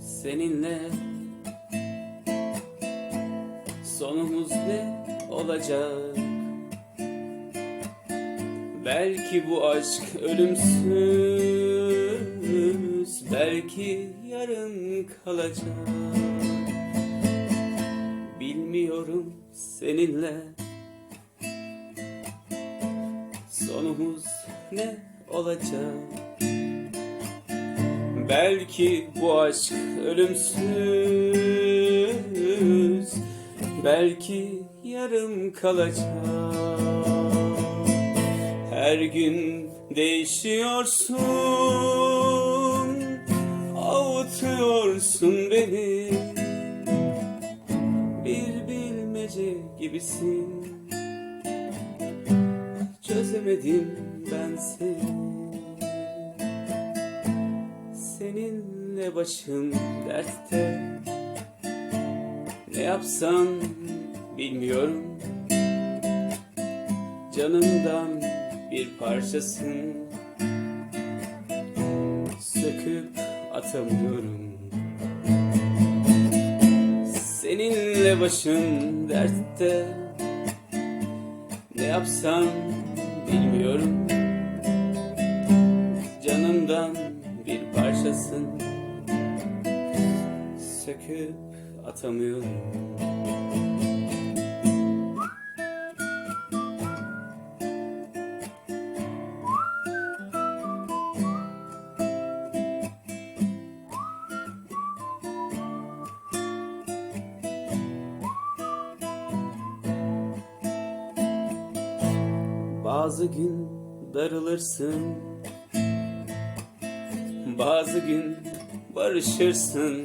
seninle. Sonumuz ne olacak? Belki bu aşk ölümsüz Belki yarın kalacak. Bilmiyorum seninle. Sonumuz ne olacak Belki bu aşk ölümsüz Belki yarım kalacak. Her gün değişiyorsun Avutuyorsun beni. Bir bilmece gibisin. Çözemedim ben seni Seninle başım dertte. Ne yapsam bilmiyorum. Canımdan bir parçasın Söküp atamıyorum. Seninle başım dertte. Ne yapsam bilmiyorum. Canımdan bir parçasın Söküp atamıyorum. Bazı gün darılırsın Bazı gün barışırsın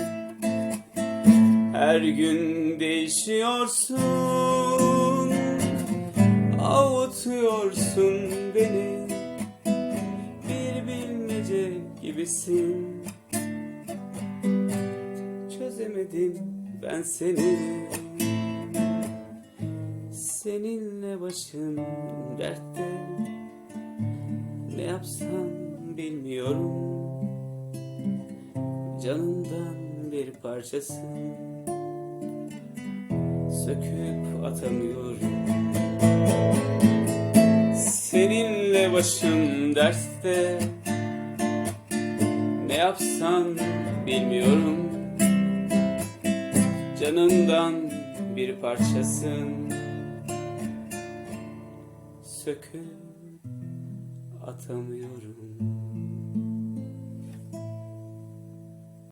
Her gün değişiyorsun Avutuyorsun beni. Bir bilmece gibisin. Çözemedim ben seni. Seninle başım dertte. Ne yapsam bilmiyorum. Canımdan bir parçasın Söküp atamıyorum. Seninle başım dertte. Ne yapsam bilmiyorum. Canımdan bir parçasın. Söküp atamıyorum